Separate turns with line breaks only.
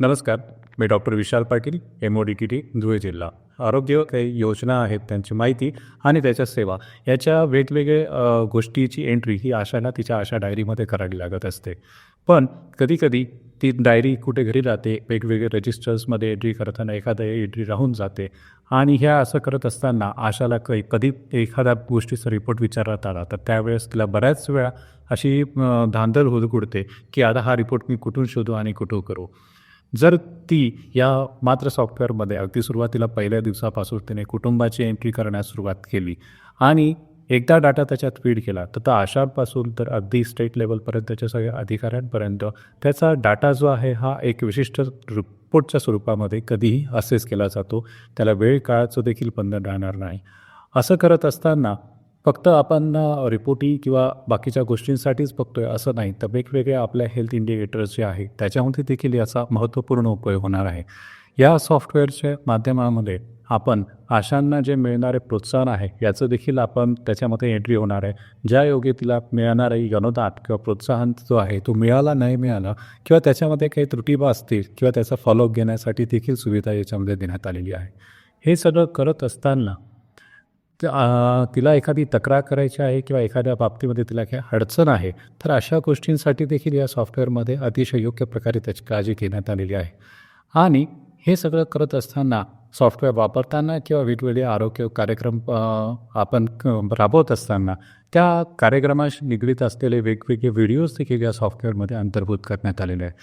नमस्कार मी doctor Vishal Patil M O D T T Dhule जिल्हा. आरोग्य काही योजना आहेत त्यांची माहिती आणि त्याच्या सेवा. याच्या वेगवेगळे गोष्टीची एंट्री ही आशाला तिच्या आशा डायरीमध्ये करावी लागत असते. पण कधीकधी ती डायरी कुठे घरी राहते वेगवेगळे रजिस्टर्समध्ये एंट्री करताना एखादा एंट्री राहून जाते आणि ह्या असं करत असताना आशाला क कधी एखाद्या गोष्टीचा रिपोर्ट विचारण्यात आला तर त्यावेळेस तिला बऱ्याच वेळा अशी धांदल होत उडते की आता हा रिपोर्ट मी कुठून शोधू आणि कुठून करू? जर ती या मात्र सॉफ्टवेअरमध्ये अगदी सुरुवातीला पहिल्या दिवसापासून तिने कुटुंबाची एंट्री करण्यास सुरुवात केली आणि एकदा डाटा त्याच्यात फीड केला तर त्या आशापासून तर अगदी स्टेट लेवलपर्यंत त्याच्या सगळ्या अधिकाऱ्यांपर्यंत त्याचा डाटा जो आहे हा एक विशिष्ट रिपोर्टच्या स्वरूपामध्ये कधीही असेस केला जातो. त्याला वेळ काळाचं देखील बंधन राहणार नाही. असं करत असताना फक्त आपण अ, रिपोर्टी किंवा बाकीच्या गोष्टींसाठीच बघतोय असं नाही. तर वेगवेगळ्या आपल्या हेल्थ इंडिकेटर्स जे आहेत त्याच्यामध्ये देखील याचा महत्त्वपूर्ण उपयोग होणार आहे. या सॉफ्टवेअरच्या माध्यमामध्ये आपण आशांना जे मिळणारे प्रोत्साहन आहे याचं देखील आपण त्याच्यामध्ये एंट्री होणार आहे. ज्या योगे तिला मिळणारही अनुदान किंवा प्रोत्साहन जो आहे तो मिळाला नाही मिळाला किंवा त्याच्यामध्ये काही त्रुटी असतील किंवा त्याचा फॉलोअप घेण्यासाठी देखील सुविधा याच्यामध्ये देण्यात आलेली आहे. हे सगळं करत असताना तिला एखादी तक्रार करायची आहे किंवा एखाद्या बाबतीमध्ये तिला काही अडचण आहे तर अशा गोष्टींसाठी देखील या सॉफ्टवेअरमध्ये अतिशय योग्य प्रकारे त्याची काळजी घेण्यात आलेली आहे. आणि हे सगळं करत असताना सॉफ्टवेअर वापरताना किंवा वेगवेगळे आरोग्य कार्यक्रम आपण राबवत असताना त्या कार्यक्रमाशी निगडीत असलेले वेगवेगळे व्हिडिओज देखील या सॉफ्टवेअरमध्ये अंतर्भूत करण्यात आलेले आहे